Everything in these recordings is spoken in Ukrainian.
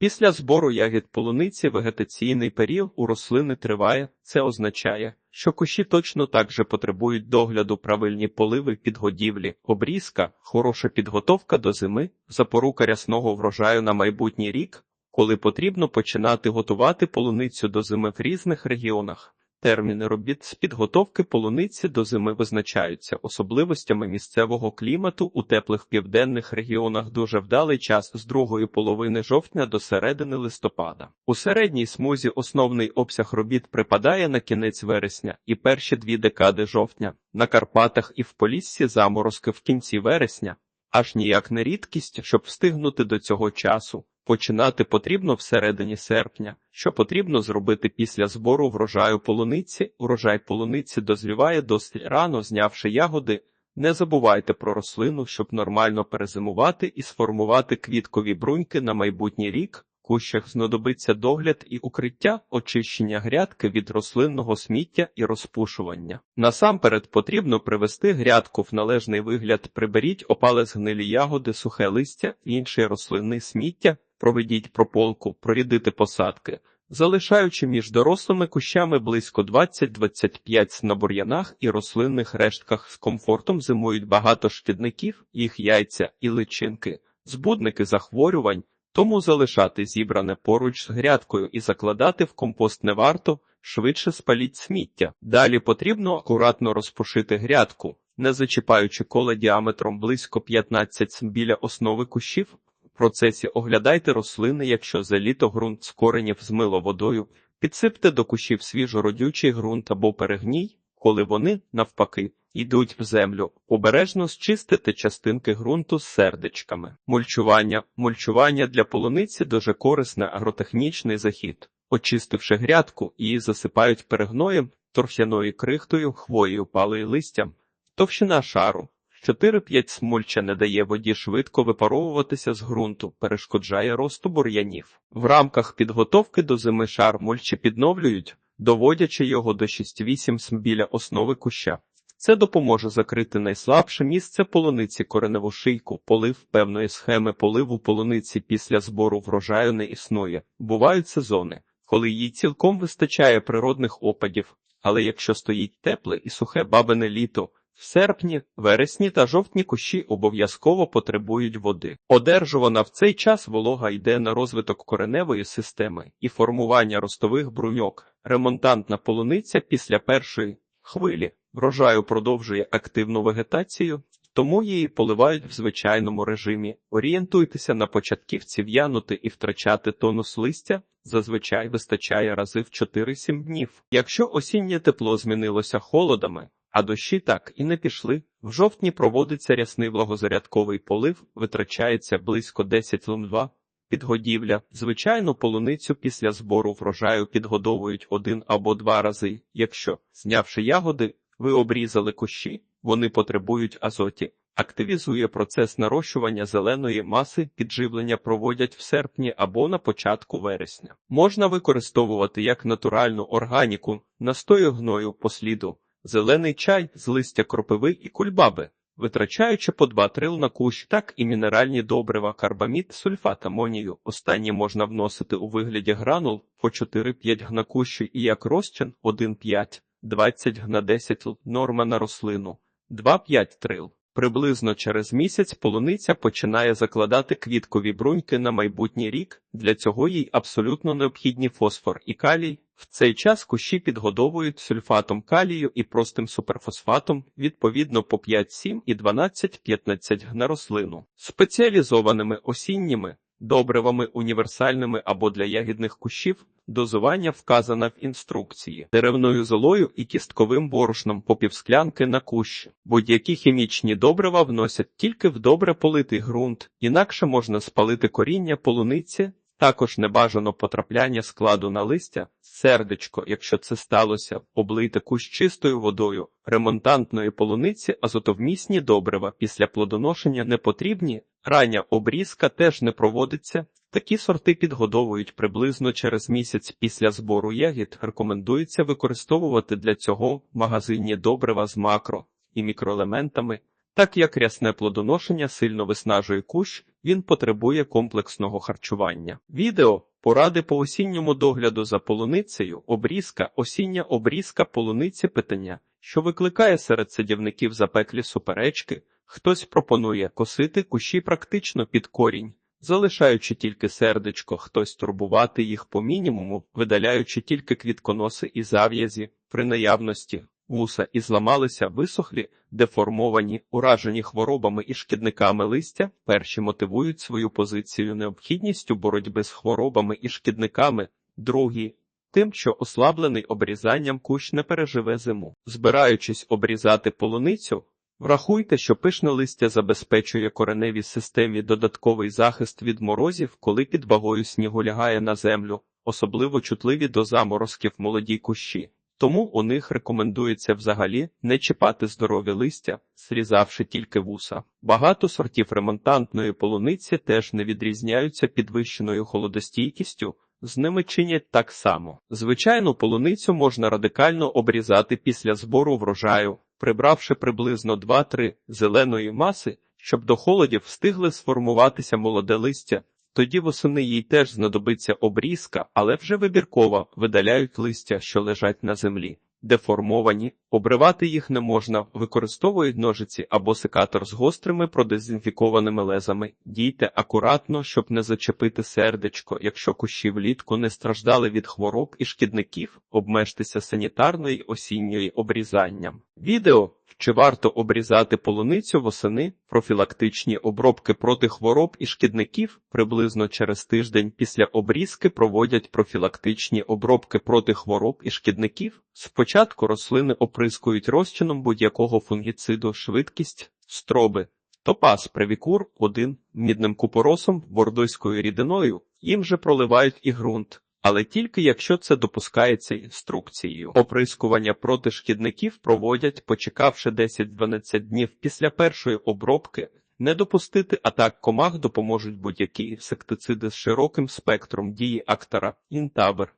Після збору ягід полуниці вегетаційний період у рослини триває. Це означає, що кущі точно так же потребують догляду правильні поливи підгодівлі, обрізка, хороша підготовка до зими, запорука рясного врожаю на майбутній рік, коли потрібно починати готувати полуницю до зими в різних регіонах. Терміни робіт з підготовки полуниці до зими визначаються особливостями місцевого клімату у теплих південних регіонах дуже вдалий час з другої половини жовтня до середини листопада. У середній смузі основний обсяг робіт припадає на кінець вересня і перші дві декади жовтня. На Карпатах і в Поліссі заморозки в кінці вересня. Аж ніяк не рідкість, щоб встигнути до цього часу. Починати потрібно всередині серпня. Що потрібно зробити після збору врожаю полуниці? Урожай полуниці дозріває досить рано, знявши ягоди. Не забувайте про рослину, щоб нормально перезимувати і сформувати квіткові бруньки на майбутній рік. Кущах знадобиться догляд і укриття, очищення грядки від рослинного сміття і розпушування. Насамперед потрібно привести грядку в належний вигляд, приберіть опале згнилі ягоди, сухе листя, інший рослинний сміття, проведіть прополку, прорідити посадки, залишаючи між дорослими кущами близько 20-25 на бур'янах і рослинних рештках з комфортом зимують багато шкідників, їх яйця і личинки, збудники захворювань. Тому залишати зібране поруч з грядкою і закладати в компост не варто, швидше спаліть сміття. Далі потрібно акуратно розпушити грядку, не зачіпаючи коло діаметром близько 15 см біля основи кущів. Процесі оглядайте рослини, якщо за літо ґрунт з коренів змило водою, підсипте до кущів свіжородючий ґрунт або перегній, коли вони, навпаки, йдуть в землю. Обережно зчистити частинки ґрунту з сердечками. Мульчування. Мульчування для полуниці дуже корисний агротехнічний захід. Очистивши грядку, її засипають перегноєм, торф'яною крихтою, хвоєю, палою листям. Товщина шару. 4-5 смульча не дає воді швидко випаровуватися з ґрунту, перешкоджає росту бур'янів. В рамках підготовки до зими шар мульчі підновлюють, доводячи його до 6-8 см біля основи куща. Це допоможе закрити найслабше місце полуниці кореневу шийку. Полив певної схеми поливу полуниці після збору врожаю не існує. Бувають сезони, коли їй цілком вистачає природних опадів, але якщо стоїть тепле і сухе бабине літо, серпні, вересні та жовтні кущі обов'язково потребують води. Одержувана в цей час волога йде на розвиток кореневої системи і формування ростових бруньок. Ремонтантна полуниця після першої хвилі врожаю продовжує активну вегетацію, тому її поливають в звичайному режимі. Орієнтуйтеся на початківці в'янути і втрачати тонус листя. Зазвичай вистачає рази в 4-7 днів. Якщо осіннє тепло змінилося холодами, а дощі так і не пішли. В жовтні проводиться рясний влагозарядковий полив, витрачається близько 10 лун-2. Підгодівля. Звичайну полуницю після збору врожаю підгодовують один або два рази. Якщо, знявши ягоди, ви обрізали кущі, вони потребують азоті. Активізує процес нарощування зеленої маси, підживлення проводять в серпні або на початку вересня. Можна використовувати як натуральну органіку, настою гною посліду, зелений чай з листя кропиви і кульбаби, витрачаючи по 2 трил на кущ, так і мінеральні добрива, карбамід, сульфат амонію. Останні можна вносити у вигляді гранул по 4-5 гна кущу і як розчин 1-5. 20 гна 10 л, норма на рослину, 2-5 трил. Приблизно через місяць полуниця починає закладати квіткові бруньки на майбутній рік, для цього їй абсолютно необхідні фосфор і калій. В цей час кущі підгодовують сульфатом калію і простим суперфосфатом, відповідно по 5-7 і 12-15 гна рослину, спеціалізованими осінніми добривами універсальними або для ягідних кущів. Дозування вказано в інструкції деревною золою і кістковим борошном по півсклянки на кущі. Будь-які хімічні добрива вносять тільки в добре политий ґрунт, інакше можна спалити коріння полуниці, також небажано потрапляння складу на листя, сердечко, якщо це сталося, облийте кущ чистою водою, ремонтантної полуниці, азотовмісні добрива після плодоношення не потрібні, рання обрізка теж не проводиться. Такі сорти підгодовують приблизно через місяць після збору ягід. Рекомендується використовувати для цього магазинні добрива з макро і мікроелементами, так як рясне плодоношення сильно виснажує кущ, він потребує комплексного харчування. Відео поради по осінньому догляду за полуницею, обрізка, осіння обрізка полуниці питання, що викликає серед садівників запеклі суперечки. Хтось пропонує косити кущі практично під корінь, залишаючи тільки сердечко, хтось турбувати їх по мінімуму, видаляючи тільки квітконоси і зав'язі при наявності. Вуса і зламалися висохлі, деформовані, уражені хворобами і шкідниками листя, перші мотивують свою позицію необхідністю боротьби з хворобами і шкідниками, другі тим, що ослаблений обрізанням кущ не переживе зиму. Збираючись обрізати полуницю, врахуйте, що пишне листя забезпечує кореневій системі додатковий захист від морозів, коли під вагою снігу лягає на землю, особливо чутливі до заморозків молоді кущі. Тому у них рекомендується взагалі не чіпати здорові листя, зрізавши тільки вуса. Багато сортів ремонтантної полуниці теж не відрізняються підвищеною холодостійкістю, з ними чинять так само. Звичайну полуницю можна радикально обрізати після збору врожаю, прибравши приблизно 2-3 зеленої маси, щоб до холодів встигли сформуватися молоде листя. Тоді восени їй теж знадобиться обрізка, але вже вибірково видаляють листя, що лежать на землі. Деформовані, обривати їх не можна, використовують ножиці або секатор з гострими продезінфікованими лезами. Дійте акуратно, щоб не зачепити сердечко. Якщо кущі влітку не страждали від хвороб і шкідників, обмежтеся санітарною осінньою обрізанням. Відео чи варто обрізати полуницю восени, профілактичні обробки проти хвороб і шкідників приблизно через тиждень після обрізки проводять профілактичні обробки проти хвороб і шкідників. Спочатку рослини оприскують розчином будь-якого фунгіциду, швидкість, строби, топаз привікур 1 мідним купоросом, бордойською рідиною, їм же проливають і ґрунт але тільки якщо це допускається інструкцією. Оприскування проти шкідників проводять, почекавши 10-12 днів після першої обробки. Не допустити атак комах допоможуть будь-які інсектициди з широким спектром дії актора, інтабер,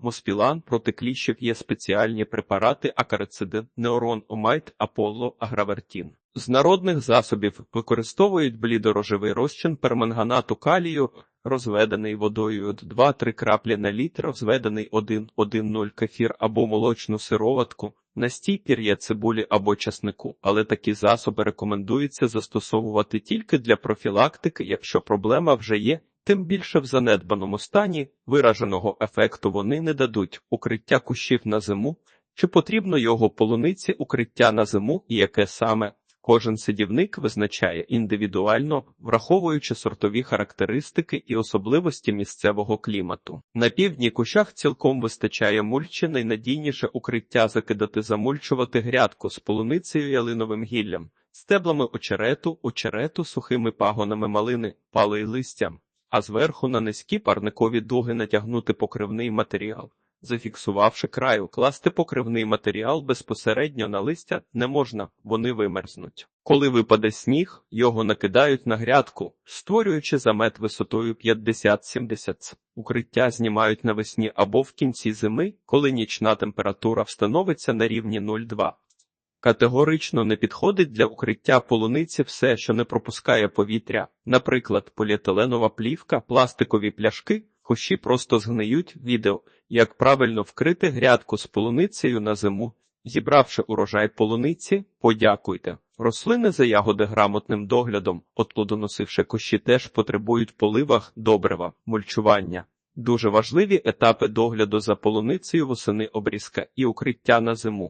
Моспілан проти кліщів є спеціальні препарати акарицидин, неорон, омайт, аполло, агравертін. З народних засобів використовують блідорожевий розчин перманганату калію, розведений водою 2-3 краплі на літр, розведений 1-1-0 кефір або молочну сироватку, настій пір'я цибулі або часнику, але такі засоби рекомендується застосовувати тільки для профілактики, якщо проблема вже є. Тим більше в занедбаному стані вираженого ефекту вони не дадуть укриття кущів на зиму, чи потрібно його полуниці укриття на зиму і яке саме Кожен садівник визначає індивідуально, враховуючи сортові характеристики і особливості місцевого клімату. На півдні кущах цілком вистачає мульчі найнадійніше укриття закидати замульчувати грядку з полуницею ялиновим гіллям, стеблами очерету, очерету, сухими пагонами малини, палою листям, а зверху на низькі парникові дуги натягнути покривний матеріал. Зафіксувавши краю, класти покривний матеріал безпосередньо на листя не можна, вони вимерзнуть. Коли випаде сніг, його накидають на грядку, створюючи замет висотою 50-70. Укриття знімають навесні або в кінці зими, коли нічна температура встановиться на рівні 0,2. Категорично не підходить для укриття полуниці все, що не пропускає повітря, наприклад, поліетиленова плівка, пластикові пляшки, кущі просто згниють відео, як правильно вкрити грядку з полуницею на зиму. Зібравши урожай полуниці, подякуйте. Рослини за ягоди грамотним доглядом, от плодоносивши кущі, теж потребують поливах, добрива, мульчування. Дуже важливі етапи догляду за полуницею восени обрізка і укриття на зиму.